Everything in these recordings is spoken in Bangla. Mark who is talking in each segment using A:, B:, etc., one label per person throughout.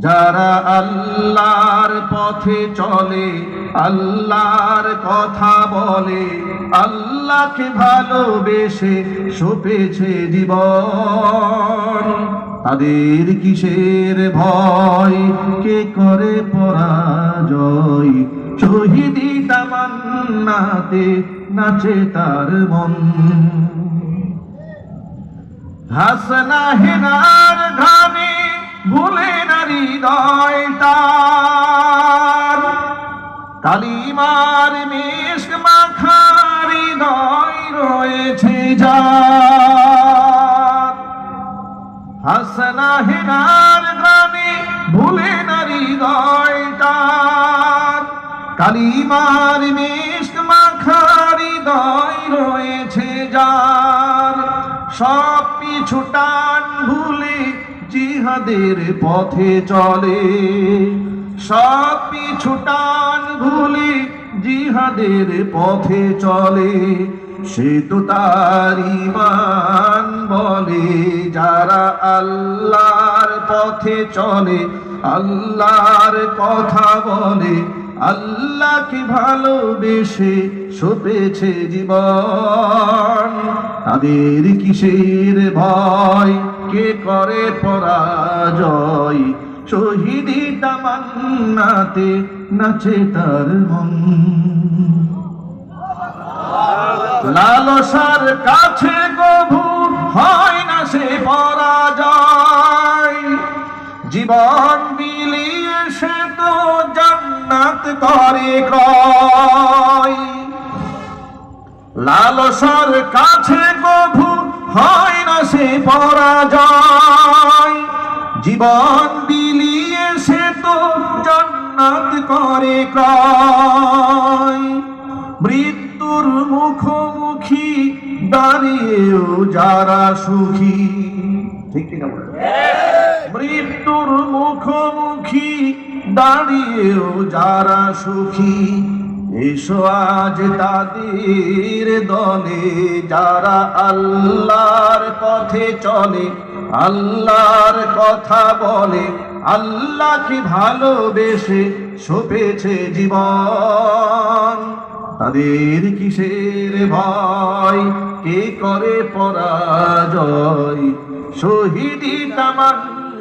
A: যারা আল্লাহর পথে চলে, আল্লাহর কথা বলে, আল্লাহকে ভালোবেসে সপেছে জীবন। তাদের কিসের ভয়? কে করে পরাজয়? শহীদি তামান্নাতে নাচে তার মন। হাসনা হেনার ঘামে ভুলে নারী দয়টার কালিমার মেষ মাখারি দয় রয়েছে যার হাসনা হেনার গ্রামে ভুলে নারী দয়টার কালিমার মেষ মাখারি দয় রয়েছে যার। সব পিছু টান ভুলে জিহাদের পথে চলে। সব পিছু টান ভুলে জিহাদের পথে চলে। সে তো তার ইমান বলে, যারা আল্লাহর পথে চলে, আল্লাহর কথা বলে আল্লাহকে ভালোবেসে সপেছে জীবন। তাদের কিসের ভয়? কে করে পরাজয়? শহীদি তামান্নাতে নাচে তার মন। লালসার কাছে গভু হয় না সে পরাজয়। জীবন বিলিয়ে সে তো জান্নাত করে ক্রয়। লালসার কাছে গভু হয় না সে পরাজয়। জীবন বিলিয়ে সে তো জান্নাত করে ক্রয়। মৃত্যুর মুখোমুখি দাঁড়িয়েও যারা সুখী। ঠিক বলেন? মৃত্যুর মুখোমুখি দাঁড়িয়েও যারা সুখী, এসো আজ তাদের দলে। যারা আল্লাহর পথে চলে, আল্লাহর কথা বলে, আল্লাহকে ভালোবেসে সপেছে জীবন। তাদের কিসের ভয়? কে করে পরাজয়? শহীদি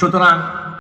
A: সুতরাং